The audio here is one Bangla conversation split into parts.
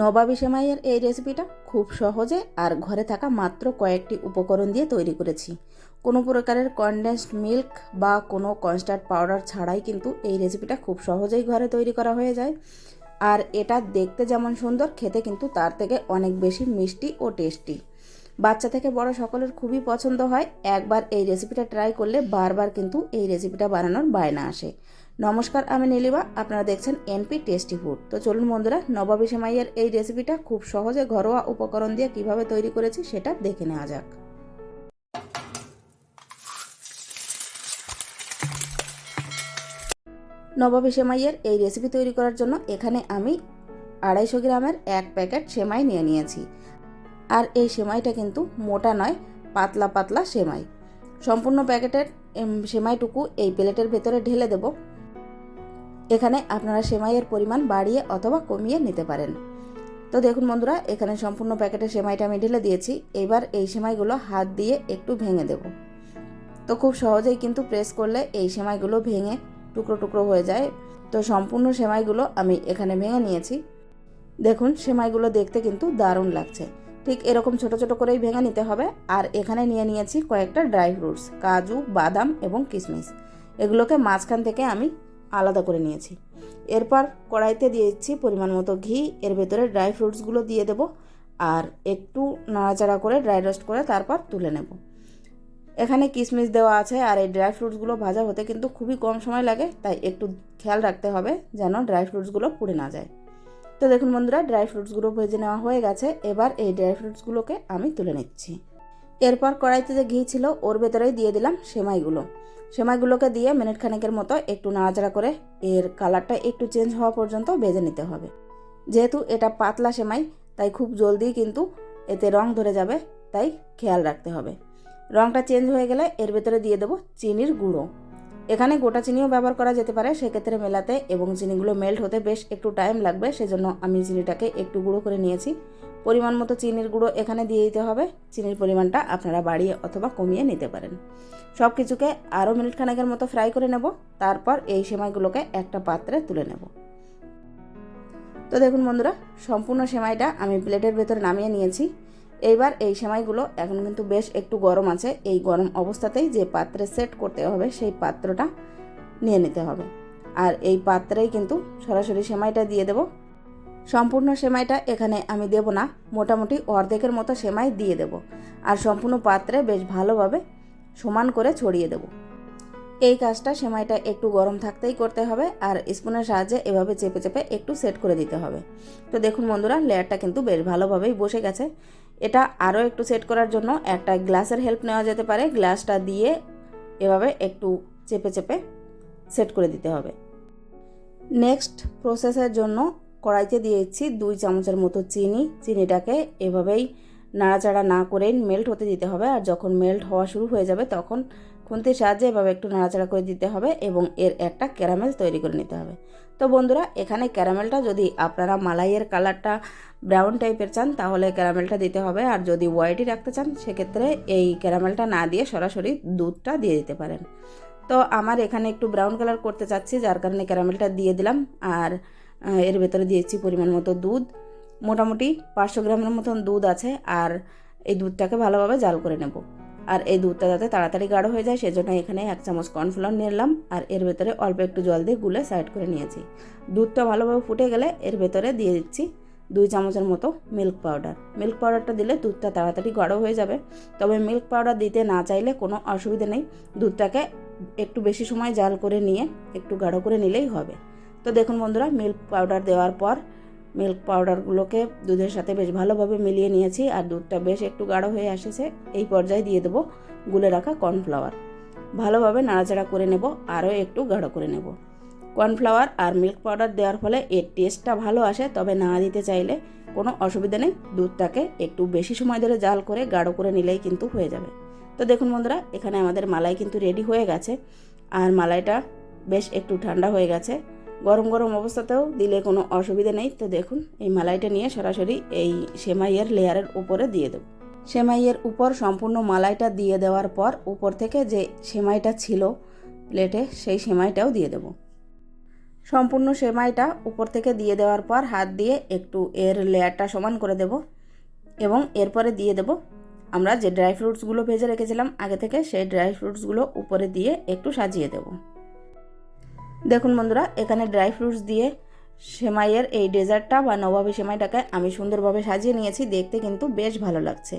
নবাবি সেমাইয়ের এই রেসিপিটা খুব সহজে আর ঘরে থাকা মাত্র কয়েকটি উপকরণ দিয়ে তৈরি করেছি। কোনো প্রকারের কনডেন্সড মিল্ক বা কোনো কনস্টার্ট পাউডার ছাড়াই কিন্তু এই রেসিপিটা খুব সহজেই ঘরে তৈরি করা হয়ে যায়। আর এটা দেখতে যেমন সুন্দর, খেতে কিন্তু তার থেকে অনেক বেশি মিষ্টি ও টেস্টি বাচ্চা থেকে বড় সকলের খুবই পছন্দ হয়। একবার এই রেসিপিটা ট্রাই করলে বারবার কিন্তু এই রেসিপিটা বানানোর বায়না আসে। নমস্কার, আমি নীলিমা। আপনারা দেখছেন এনপি টেস্টি ফুড। তো চলুন বন্ধুরা, নবাবী সেমাইয়ের এই রেসিপিটা খুব সহজে ঘরোয়া উপকরণ দিয়ে কীভাবে তৈরি করেছি সেটা দেখে নেওয়া যাক। নবাবী সেমাইয়ের এই রেসিপি তৈরি করার জন্য এখানে আমি আড়াইশো গ্রামের এক প্যাকেট সেমাই নিয়ে নিয়েছি। আর এই সেমাইটা কিন্তু মোটা নয়, পাতলা পাতলা সেমাই। সম্পূর্ণ প্যাকেটের সেমাইটুকু এই প্লেটের ভেতরে ঢেলে দেব। এখানে আপনারা সেমাইয়ের পরিমাণ বাড়িয়ে অথবা কমিয়ে নিতে পারেন। তো দেখুন বন্ধুরা, এখানে সম্পূর্ণ প্যাকেটে সেমাইটা আমি ঢেলে দিয়েছি। এবার এই সেমাইগুলো হাত দিয়ে একটু ভেঙে দেব। তো খুব সহজেই কিন্তু প্রেস করলে এই সেমাইগুলো ভেঙে টুকরো টুকরো হয়ে যায়। তো সম্পূর্ণ সেমাইগুলো আমি এখানে ভেঙে নিয়েছি। দেখুন, সেমাইগুলো দেখতে কিন্তু দারুণ লাগছে। ঠিক এরকম ছোট ছোট করেই ভেঙে নিতে হবে। আর এখানে নিয়ে নিয়েছি কয়েকটা ড্রাই ফ্রুটস, কাজু, বাদাম এবং কিশমিশ। এগুলোকে মাঝখান থেকে আমি আলাদা করে নিয়েছি। এরপর কড়াইতে দিয়ে দিচ্ছি পরিমাণ মতো ঘি, এর ভেতরে ড্রাই ফ্রুটসগুলো দিয়ে দেব আর একটু নাড়াচাড়া করে ড্রাই রোস্ট করে তারপর তুলে নেব। এখানে কিশমিশ দেওয়া আছে আর এই ড্রাই ফ্রুটসগুলো ভাজা হতে কিন্তু খুবই কম সময় লাগে, তাই একটু খেয়াল রাখতে হবে যেন ড্রাই ফ্রুটসগুলো পুড়ে না যায়। তো দেখুন বন্ধুরা ড্রাই ফ্রুটসগুলো ভেজে নেওয়া হয়ে গেছে। এবার এই ড্রাই ফ্রুটসগুলোকে আমি তুলে নিচ্ছি। এরপর কড়াইতে যে ঘি ছিল, ওর ভেতরেই দিয়ে দিলাম সেমাইগুলো। সেমাইগুলোকে দিয়ে মিনিট খানেকের মতো একটু নাড়াচাড়া করে এর কালারটা একটু চেঞ্জ হওয়া পর্যন্ত বেজে নিতে হবে। যেহেতু এটা পাতলা সেমাই, তাই খুব জলদি কিন্তু এতে রং ধরে যাবে, তাই খেয়াল রাখতে হবে। রংটা চেঞ্জ হয়ে গেলে এর ভেতরে দিয়ে দেবো চিনির গুঁড়ো। এখানে গোটা চিনিও ব্যবহার করা যেতে পারে, সেক্ষেত্রে মেলাতে এবং চিনিগুলো মেল্ট হতে বেশ একটু টাইম লাগবে, সেজন্য আমি চিনিটাকে একটু গুঁড়ো করে নিয়েছি। পরিমাণ মতো চিনির গুঁড়ো এখানে দিয়ে দিতে হবে, চিনির পরিমাণটা আপনারা বাড়িয়ে অথবা কমিয়ে নিতে পারেন। সব কিছুকে আরও মিনিট খানেকের মতো ফ্রাই করে নেব, তারপর এই সেমাইগুলোকে একটা পাত্রে তুলে নেব। তো দেখুন বন্ধুরা, সম্পূর্ণ সেমাইটা আমি প্লেটের ভেতরে নামিয়ে নিয়েছি। এইবার এই সেমাইগুলো এখন কিন্তু বেশ একটু গরম আছে। এই গরম অবস্থাতেই যে পাত্রে সেট করতে হবে সেই পাত্রটা নিয়ে নিতে হবে। আর এই পাত্রেই কিন্তু সরাসরি সেমাইটা দিয়ে দেব। সম্পূর্ণ সেমাইটা এখানে আমি দেব না, মোটামুটি অর্ধেকের মতো সেমাই দিয়ে দেব। আর সম্পূর্ণ পাত্রে বেশ ভালোভাবে সমান করে ছড়িয়ে দেব। এই কাজটা সেমাইটা একটু গরম থাকতেই করতে হবে আর স্পুনের সাহায্যে এভাবে চেপে চেপে একটু সেট করে দিতে হবে। তো দেখুন বন্ধুরা, লেয়ারটা কিন্তু বেশ ভালোভাবেই বসে গেছে। এটা আরও একটু সেট করার জন্য একটা গ্লাসের হেল্প নেওয়া যেতে পারে। গ্লাসটা দিয়ে এভাবে একটু চেপে চেপে সেট করে দিতে হবে। নেক্সট প্রসেসের জন্য কড়াইতে দিয়েছি দুই চামচের মতো চিনি। চিনিটাকে এভাবেই নাড়াচাড়া না করেই মেল্ট হতে দিতে হবে। আর যখন মেল্ট হওয়া শুরু হয়ে যাবে তখন খুন্তির সাহায্যে এভাবে একটু নাড়াচাড়া করে দিতে হবে এবং এর একটা ক্যারামেল তৈরি করে নিতে হবে। তো বন্ধুরা, এখানে ক্যারামেলটা যদি আপনারা মালাইয়ের কালারটা ব্রাউন টাইপের চান, তাহলে ক্যারামেলটা দিতে হবে। আর যদি হোয়াইটই রাখতে চান, সেক্ষেত্রে এই ক্যারামেলটা না দিয়ে সরাসরি দুধটা দিয়ে দিতে পারেন। তো আমার এখানে একটু ব্রাউন কালার করতে চাচ্ছি, যার কারণে ক্যারামেলটা দিয়ে দিলাম। আর এর ভেতরে দিয়েছি পরিমাণ মতো দুধ। মোটামুটি পাঁচশো গ্রামের মতন দুধ আছে। আর এই দুধটাকে ভালোভাবে জাল করে নেব। আর এই দুধটা যাতে তাড়াতাড়ি গাঢ় হয়ে যায়, সেজন্য এখানে এক চামচ কর্নফ্লাওয়ার নিলাম। আর এর ভেতরে অল্প একটু জল দিয়ে গুলে সাইড করে নিয়েছি। দুধটা ভালোভাবে ফুটে গেলে এর ভেতরে দিয়ে দিচ্ছি দুই চামচের মতো মিল্ক পাউডার। মিল্ক পাউডারটা দিলে দুধটা তাড়াতাড়ি গাঢ় হয়ে যাবে। তবে মিল্ক পাউডার দিতে না চাইলে কোনো অসুবিধা নেই। দুধটাকে একটু বেশি সময় জাল করে নিয়ে একটু গাঢ় করে নিলেই হবে। তো দেখুন বন্ধুরা, মিল্ক পাউডার দেওয়ার পর মিল্ক পাউডারগুলোকে দুধের সাথে বেশ ভালোভাবে মিলিয়ে নিয়েছি আর দুধটা বেশ একটু গাঢ় হয়ে এসেছে। এই পর্যায়ে দিয়ে দেবো গুলে রাখা কর্নফ্লাওয়ার। ভালোভাবে নাড়াচাড়া করে নেব, আরও একটু গাঢ় করে নেব। কর্নফ্লাওয়ার আর মিল্ক পাউডার দেওয়ার ফলে এর টেস্টটা ভালো আসে, তবে না দিতে চাইলে কোনো অসুবিধা নেই, দুধটাকে একটু বেশি সময় ধরে জাল করে গাঢ় করে নিলেই কিন্তু হয়ে যাবে। তো দেখুন বন্ধুরা, এখানে আমাদের মালাই কিন্তু রেডি হয়ে গেছে। আর মালাইটা বেশ একটু ঠান্ডা হয়ে গেছে। গরম গরম অবস্থাতেও দিলে কোনো অসুবিধা নেই। তো দেখুন, এই মালাইটা নিয়ে সরাসরি এই সেমাইয়ের লেয়ারের উপরে দিয়ে দেবো। সেমাইয়ের উপর সম্পূর্ণ মালাইটা দিয়ে দেওয়ার পর উপর থেকে যে সেমাইটা ছিল প্লেটে, সেই সেমাইটাও দিয়ে দেব। সম্পূর্ণ সেমাইটা উপর থেকে দিয়ে দেওয়ার পর হাত দিয়ে একটু এর লেয়ারটা সমান করে দেব এবং এরপরে দিয়ে দেব। আমরা যে ড্রাই ফ্রুটসগুলো ভেজে রেখেছিলাম, আগে থেকে সেই ড্রাই ফ্রুটসগুলো উপরে দিয়ে একটু সাজিয়ে দেব। দেখুন বন্ধুরা, এখানে ড্রাই ফ্রুটস দিয়ে সেমাইয়ের এই ডেজার্টটা বা নবাবী সেমাইটাকে আমি সুন্দরভাবে সাজিয়ে নিয়েছি, দেখতে কিন্তু বেশ ভালো লাগছে।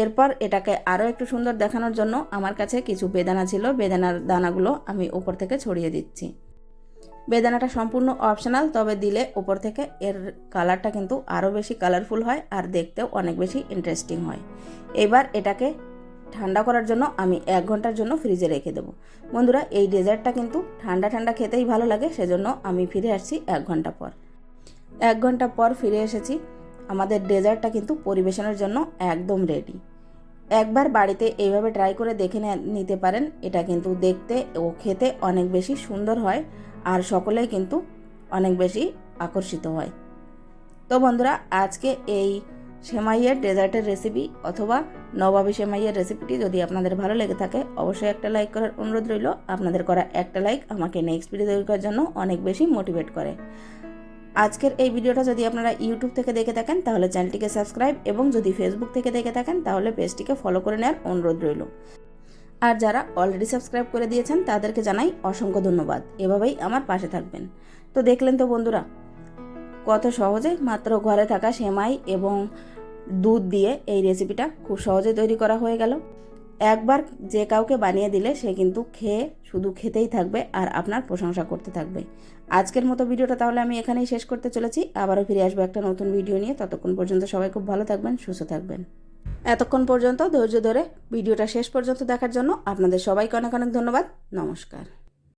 এরপর এটাকে আরও একটু সুন্দর দেখানোর জন্য আমার কাছে কিছু বেদানা ছিল, বেদানার দানাগুলো আমি উপর থেকে ছড়িয়ে দিচ্ছি। বেদানাটা সম্পূর্ণ অপশনাল তবে দিলে উপর থেকে এর কালারটা কিন্তু আরও বেশি কালারফুল হয় আর দেখতেও অনেক বেশি ইন্টারেস্টিং হয়। এবার এটাকে ঠান্ডা করার জন্য আমি এক ঘণ্টার জন্য ফ্রিজে রেখে দেবো। বন্ধুরা, এই ডেজার্টটা কিন্তু ঠান্ডা ঠান্ডা খেতেই ভালো লাগে, সেজন্য আমি ফিরে আসছি এক ঘণ্টা পর। এক ঘণ্টা পর ফিরে এসেছি, আমাদের ডেজার্টটা কিন্তু পরিবেশনের জন্য একদম রেডি একবার বাড়িতে এইভাবে ট্রাই করে দেখে নিতে পারেন, এটা কিন্তু দেখতে ও খেতে অনেক বেশি সুন্দর হয়, আর সকলেই কিন্তু অনেক বেশি আকর্ষিত হয়। তো বন্ধুরা, আজকে এই সেমাইয়ের ডেজার্টের রেসিপি অথবা নবাবী সেমাইয়ের রেসিপিটি যদি আপনাদের ভালো লেগে থাকে, অবশ্যই একটা লাইক করার অনুরোধ রইল। আপনাদের করা একটা লাইক আমাকে নেক্সট ভিডিও তৈরি করার জন্য অনেক বেশি মোটিভেট করে। আজকের এই ভিডিওটা যদি আপনারা ইউটিউব থেকে দেখে থাকেন, তাহলে চ্যানেলটিকে সাবস্ক্রাইব এবং যদি ফেসবুক থেকে দেখে থাকেন, তাহলে পেজটিকে ফলো করে নেওয়ার অনুরোধ রইল। আর যারা অলরেডি সাবস্ক্রাইব করে দিয়েছেন, তাদেরকে জানাই অসংখ্য ধন্যবাদ। এভাবেই আমার পাশে থাকবেন। তো দেখলেন তো বন্ধুরা কত সহজে, মাত্র ঘরে থাকা সেমাই এবং দুধ দিয়ে এই রেসিপিটা খুব সহজে তৈরি করা হয়ে গেল। একবার যে কাউকে বানিয়ে দিলে সে কিন্তু খেয়ে শুধু খেতেই থাকবে আর আপনার প্রশংসা করতে থাকবে। আজকের মতো ভিডিওটা তাহলে আমি এখানেই শেষ করতে চলেছি। আবারও ফিরে আসব একটা নতুন ভিডিও নিয়ে। ততক্ষণ পর্যন্ত সবাই খুব ভালো থাকবেন, সুস্থ থাকবেন। এতক্ষণ পর্যন্ত ধৈর্য ধরে ভিডিওটা শেষ পর্যন্ত দেখার জন্য আপনাদের সবাইকে অনেক অনেক ধন্যবাদ। নমস্কার।